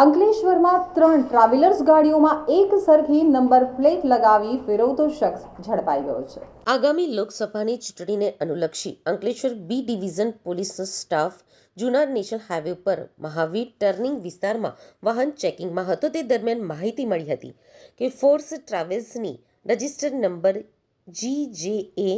વડોદરામાં ત્રણ ટ્રાવેલર્સ ગાડીઓમાં એક સરખી નંબર પ્લેટ લગાવી ફેરવતો શખ્સ ઝડપાઈ ગયો છે. આગામી લોકસભાની ચૂંટણીને અનુલક્ષી અંકલેશ્વર બી ડિવિઝન પોલીસનો સ્ટાફ જૂના નેશનલ હાઈવે પર મહાવીર ટર્નિંગ વિસ્તારમાં વાહન ચેકિંગમાં હતો. તે દરમિયાન માહિતી મળી હતી કે force ટ્રાવેલ્સની registered number G J A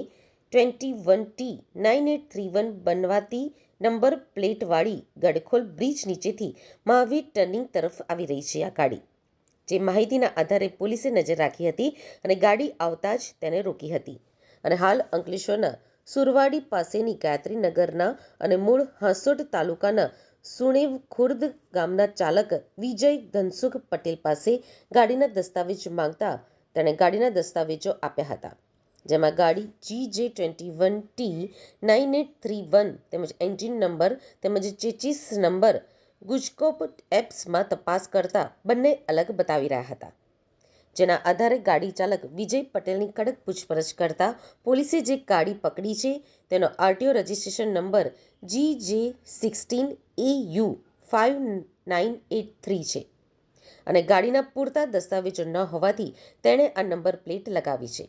twenty one T nine eight three one બનવાતી number પ્લેટવાળી ગડખોલ બ્રિજ નીચેથી મહાવીર ટર્નિંગ તરફ આવી રહી છે આ ગાડી. જે માહિતીના આધારે પોલીસે નજર રાખી હતી અને ગાડી આવતા જ તેને રોકી હતી. અને હાલ અંકલેશ્વરના સુરવાડી પાસેની ગાયત્રી નગરના અને મૂળ હાંસોટ તાલુકાના સુણેવ ખુર્દ ગામના ચાલક વિજય ધનસુખ પટેલ પાસે ગાડીના દસ્તાવેજ માંગતા તેણે ગાડીના દસ્તાવેજો આપ્યા હતા. જેમાં ગાડી G J twenty one T nine eight three one તેમજ એન્જિન નંબર તેમજ ચેચીસ નંબર ગુજકોપ એપ્સમાં તપાસ કરતા બંને અલગ બતાવી રહ્યા હતા. જેના આધારે ગાડી ચાલક વિજય પટેલની કડક પૂછપરછ કરતા પોલીસે જે ગાડી પકડી છે તેનો RTO registration number G J sixteen A U five nine eight three છે. અને ગાડીના પૂરતા દસ્તાવેજો ન હોવાથી તેણે આ નંબર પ્લેટ લગાવી છે.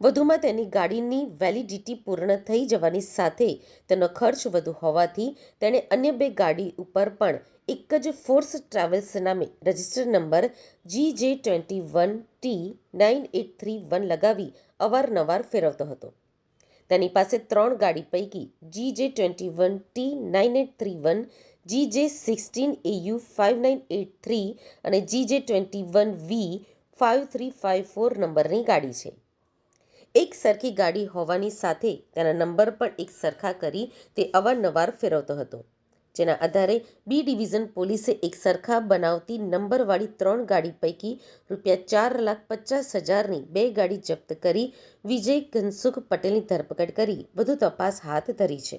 વધુમાં તેની ગાડીની વેલિડિટી પૂર્ણ થઈ જવાની સાથે તેનો ખર્ચ વધુ હોવાથી તેણે અન્ય બે ગાડી ઉપર પણ એક જ ફોર્સ ટ્રાવેલ્સ નામે registered number G J twenty one T nine eight three one લગાવી અવારનવાર ફેરવતો હતો. તેની પાસે ત્રણ ગાડી પૈકી G J twenty one T nine eight three one G J sixteen A U five nine eight three અને G J twenty one V five three five four નંબરની ગાડી છે. એક સરખી ગાડી હોવાની સાથે તેના નંબર પણ એક સરખા કરી તે અવારનવાર ફેરવતો હતો. જેના આધારે બી ડિવિઝન પોલીસે એક સરખા બનાવતી નંબરવાળી ત્રણ ગાડી પૈકી રૂપિયા ચાર લાખ પચાસ હજારની બે ગાડી જપ્ત કરી વિજય ઘનસુખ પટેલની ધરપકડ કરી. વધુ તપાસ હાથ ધરી છે.